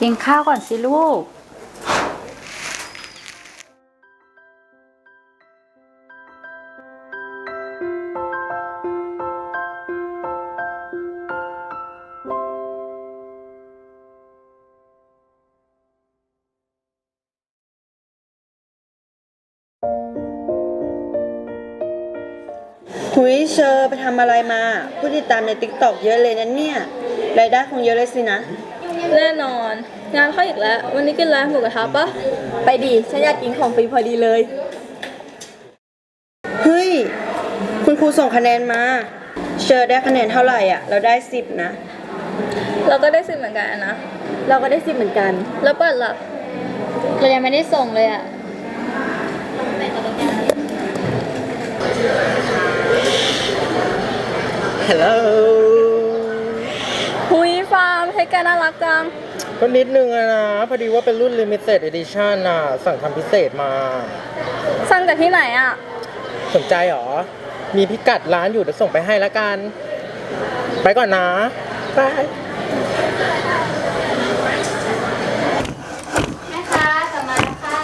กินข้าวก่อนสิลูก หุยเชอร์ไปทำอะไรมา ผู้ติดตามในติ๊กต็อกเยอะเลยนะเนี่ย รายได้คงเยอะเลยสินะ แน่นอน งานเข้าอีกแล้ว วันนี้กินร้านหมูกระทะปะไปดิฉันอยากกินของฟรีพอดีเลย เฮ้ย คุณครูส่งคะแนนมา เชอร์ได้คะแนนเท่าไหร่อะ เราได้สิบนะ เราก็ได้สิบเหมือนกันนะ เราก็ได้สิบเหมือนกัน แล้วเปิดล่ะเรายังไม่ได้ส่งเลยอะฮัลโหลหุย ฟาร์มให้แกน่ารักจัง ก็นิดนึงอะนะ พอดีว่าเป็นรุ่น Limited Edition น่ะ สั่งทำพิเศษมา สั่งจากที่ไหนอะ สนใจเหรอ มีพิกัดร้านอยู่เดี๋ยวส่งไปให้ละกัน ไปก่อนนะบายแม่ค้ากลับมาแล้วค่ะ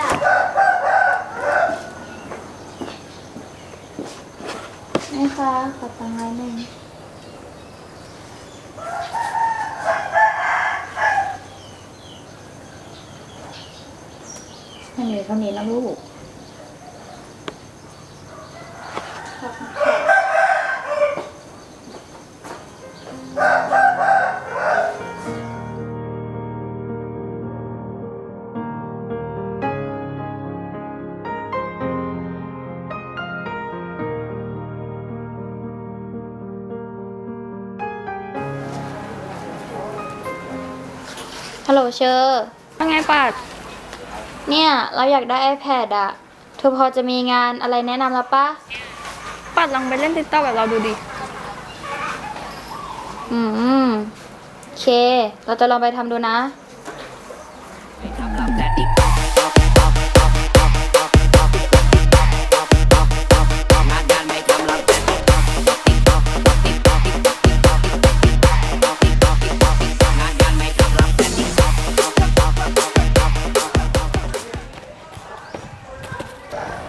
แม่ค้าขอตังค์ร้อยหนึ่ง เหลือเท่านี้นะลูกฮัลโหลเชอร์ว่าไงปัด เนี่ย เราอยากได้ iPad อะเธอพอจะมีงานอะไรแนะนำแล้วปะปัดลองไปเล่นติ๊กต็อกกับเราดูดิ อืมโอเค เราจะลองไปทำดูนะ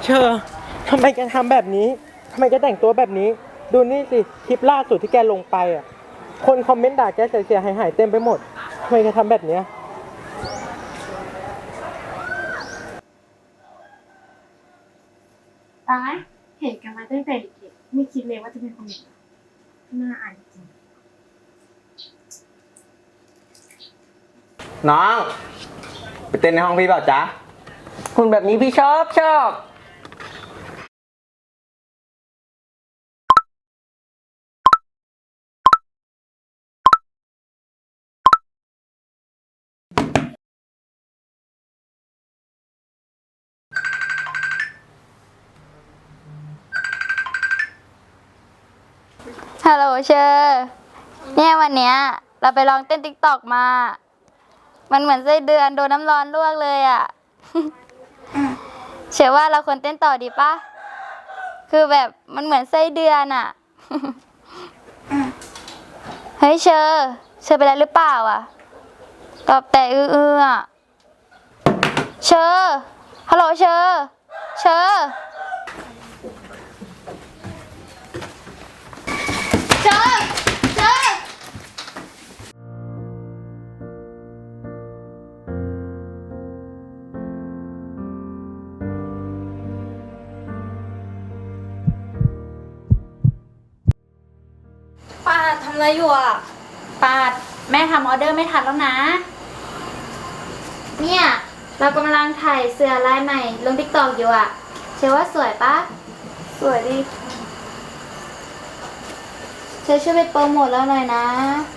เชอทำไมแกทำแบบนี้ทำไมแกแต่งตัวแบบนี้ ดูนี่สิคลิปล่าสุดที่แกลงไปอะ คนคอมเมนต์ด่าแกเสียหายหายๆเต็มไปหมดทำไมแกทำแบบเนี้ยตายเห็นกันมาตั้งแต่เด็กๆไม่คิดเลยว่าจะเป็นคนอย่างนี้น่าอายจริงน้อง ไปเต้นในห้องพี่เปล่าจ๊ะคุณแบบนี้พี่ชอบชอบ ฮัลโหลเชอร์เนี่ยวันเนี้ย เราไปลองเต้นติ๊กตอกมา มันเหมือนไส้เดือนโดนน้ำร้อนลวกเลยอะ่ะ เชื่อว่าเราควรเต้นต่อดีปะคือแบบมันเหมือนไส้เดือนอะ่ะ เฮ้ยเชอร์เชอร์เป็นอะไรหรือเปล่าอะ ตอบแต่อื้ออะเชอร์ฮัลโหลเชอร์เชอร์ อะไรอยู่อะปาดแม่ทำออเดอร์ไม่ทันแล้วนะ เนี่ย เรากำลังถ่ายเสื้อลายใหม่ ลงติ๊กตอกอยู่อะเชื่อว่าสวยปะสวยดีเธอช่วยไปโปรโมทแล้วหน่อยนะไ